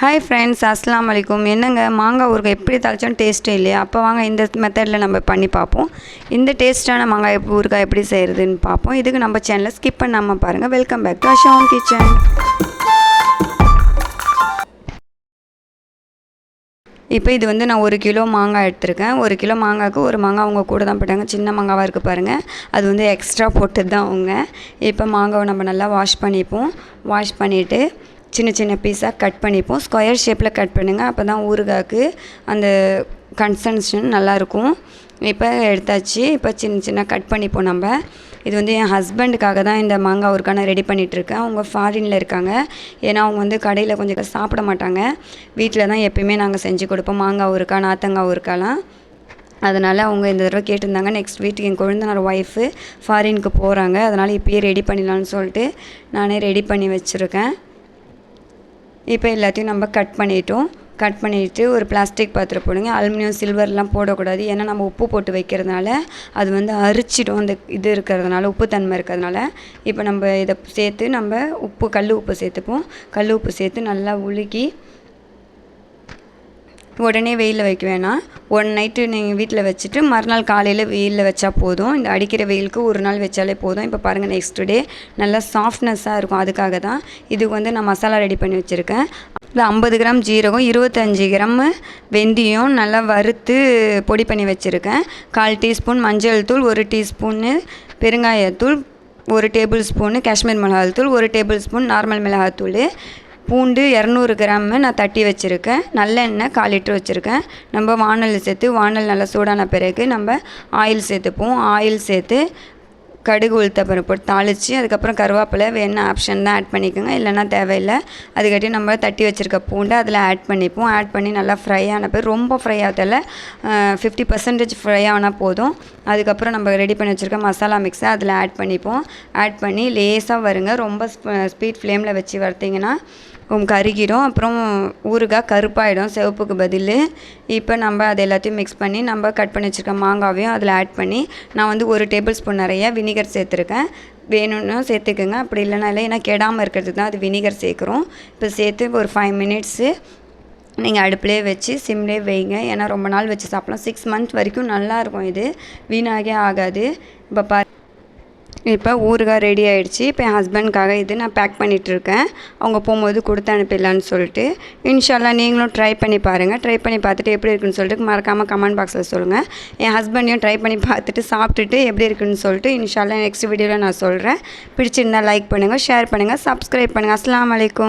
Hi friends அஸ்லாம் வலைக்கும் என்னங்க மாங்காய் ஊறுகாய் எப்படி தாளிச்சோம் டேஸ்ட்டே இல்லையா? அப்போ வாங்க இந்த மெத்தடில் நம்ம பண்ணி பார்ப்போம். இந்த டேஸ்ட்டான மாங்காய் ஊறுகாய் எப்படி செய்கிறதுன்னு பார்ப்போம். இதுக்கு நம்ம சேனலை ஸ்கிப் பண்ணாமல் பாருங்கள் welcome back to Asham kitchen இப்போ இது வந்து நான் ஒரு கிலோ மாங்காய் எடுத்திருக்கேன். ஒரு கிலோ மாங்காய்க்கு ஒரு மாங்காய் அவங்க கூட தான் போட்டாங்க. சின்ன மாங்காவாக இருக்குது பாருங்கள் அது வந்து எக்ஸ்ட்ரா போட்டது தான் அவங்க இப்போ மாங்காவை நம்ம நல்லா வாஷ் பண்ணிப்போம். வாஷ் பண்ணிவிட்டு சின்ன சின்ன பீஸாக கட் பண்ணிப்போம். ஸ்கொயர் ஷேப்பில் கட் பண்ணுங்கள் அப்போ தான் ஊறுகாய்க்கு அந்த கன்சன்ஷன் நல்லாயிருக்கும். இப்போ எடுத்தாச்சு. இப்போ சின்ன சின்ன கட் பண்ணிப்போம் நம்ம. இது வந்து என் ஹஸ்பண்டுக்காக தான் இந்த மாங்காய் ஊறுகாய் நான் ரெடி பண்ணிகிட்ருக்கேன் அவங்க ஃபாரினில் இருக்காங்க. ஏன்னா அவங்க வந்து கடையில் கொஞ்சம் சாப்பிட மாட்டாங்க. வீட்டில் தான் எப்பயுமே நாங்கள் செஞ்சு கொடுப்போம். மாங்காய் ஊருக்கா நாத்தங்காய் ஊருக்காலாம் அதனால் அவங்க இந்த தடவை கேட்டிருந்தாங்க. நெக்ஸ்ட் வீட்டுக்கு என் குழந்தனார் ஒய்ஃபு ஃபாரினுக்கு போகிறாங்க அதனால் இப்போயே ரெடி பண்ணிடலான்னு சொல்லிட்டு நானே ரெடி பண்ணி வச்சுருக்கேன். இப்போ எல்லாத்தையும் நம்ம கட் பண்ணிட்டோம். கட் பண்ணிவிட்டு ஒரு பிளாஸ்டிக் பாத்திரம் போடுங்க. அலுமினியம் சில்வர்லாம் போடக்கூடாது. ஏன்னா நம்ம உப்பு போட்டு வைக்கிறதுனால அது வந்து அரிச்சிடும். அந்த இது இருக்கிறதுனால உப்பு தன்மை இருக்கிறதுனால. இப்போ நம்ம இதை சேர்த்து நம்ம உப்பு கல் உப்பு சேர்த்துப்போம். கல் உப்பு சேர்த்து நல்லா உலுக்கி உடனே வெயிலில் வைக்க வேணாம். ஒன் நைட்டு நீங்கள் வீட்டில் வச்சுட்டு மறுநாள் காலையில் வெயிலில் வச்சா போதும். இந்த அடிக்கிற வெயிலுக்கு ஒரு நாள் வச்சாலே போதும். இப்போ பாருங்கள் நெக்ஸ்ட் டே நல்லா சாஃப்ட்னஸ்ஸாக இருக்கும். அதுக்காக தான் இதுக்கு வந்து நான் மசாலா ரெடி பண்ணி வச்சுருக்கேன். இது ஐம்பது கிராம் ஜீரகம் இருபத்தஞ்சி கிராம் வெந்தயம் நல்லா வறுத்து பொடி பண்ணி வச்சுருக்கேன். கால் டீஸ்பூன் மஞ்சள் தூள் ஒரு டீஸ்பூன்னு பெருங்காயத்தூள் ஒரு டேபிள் ஸ்பூனு காஷ்மீர் மிளகாத்தூள் ஒரு டேபிள் ஸ்பூன் நார்மல் மிளகாத்தூள் பூண்டு இரநூறு கிராமு நான் தட்டி வச்சுருக்கேன். நல்லெண்ணெய் கால் லிட்டர் வச்சுருக்கேன். நம்ம வானல் சேர்த்து வானல் நல்லா சூடான பிறகு நம்ம ஆயில் சேர்த்துப்போம். ஆயில் சேர்த்து கடுகு உளுத்தப்பருப்பு போட்டு தாளித்து அதுக்கப்புறம் கருவேப்பிலை வேணும் ஆப்ஷன் தான் ஆட் பண்ணிக்கோங்க. இல்லைன்னா தேவையில்லை. அதுக்காட்டி நம்ம தட்டி வச்சுருக்க பூண்டை அதில் ஆட் பண்ணிப்போம். ஆட் பண்ணி நல்லா ஃப்ரை ஆன பேர் ரொம்ப ஃப்ரை ஆகல ஃபிஃப்டி பர்சன்டேஜ் ஃப்ரை ஆனால் போதும். அதுக்கப்புறம் நம்ம ரெடி பண்ணி வச்சுருக்க மசாலா மிக்ஸை அதில் ஆட் பண்ணிப்போம். ஆட் பண்ணி லேஸாக வருங்க. ரொம்ப ஸ்பீட் ஃப்ளேமில் வச்சு வறுத்திங்கன்னா கருகிடும் அப்புறம் ஊறுகாய் கருப்பாயிடும். சிவப்புக்கு பதில். இப்போ நம்ம அது எல்லாத்தையும் மிக்ஸ் பண்ணி நம்ம கட் பண்ணி வச்சுருக்க மாங்காவையும் அதில் ஆட் பண்ணி நான் வந்து ஒரு டேபிள் ஸ்பூன் நிறைய வினிகர் சேர்த்துருக்கேன். வேணும்னா சேர்த்துக்குங்க. அப்படி இல்லைனா இல்லை ஏன்னா கெடாமல் இருக்கிறது தான் அது வினிகர் சேர்க்குறோம். இப்போ சேர்த்து ஒரு ஃபைவ் மினிட்ஸு நீங்கள் அடுப்புலேயே வச்சு சிம்லேயே வைங்க. ஏன்னா ரொம்ப நாள் வச்சு சாப்பிட்லாம். சிக்ஸ் மந்த் வரைக்கும் நல்லாயிருக்கும் இது. வீணாகவே ஆகாது. இப்போ பா இப்போ ஊறுகாய் ரெடி ஆகிடுச்சி இப்போ என் ஹஸ்பண்ட்காக இது நான் பேக் பண்ணிகிட்ருக்கேன் அவங்க போகும்போது கொடுத்து அனுப்பிடலான்னு சொல்லிட்டு. இன்ஷால்லா நீங்களும் ட்ரை பண்ணி பாருங்கள் ட்ரை பண்ணி பார்த்துட்டு எப்படி இருக்குன்னு சொல்லிட்டு மறக்காமல் கமெண்ட் பாக்ஸில் சொல்லுங்கள் என் ஹஸ்பண்டையும் ட்ரை பண்ணி பார்த்துட்டு சாப்பிட்டுட்டு எப்படி இருக்குன்னு சொல்லிட்டு இன்ஷால்லா நெக்ஸ்ட் வீடியோவில் நான் சொல்கிறேன் பிடிச்சிருந்தால் லைக் பண்ணுங்கள் ஷேர் பண்ணுங்கள் சப்ஸ்கிரைப் பண்ணுங்கள் அஸ்லாம் வலைக்கும்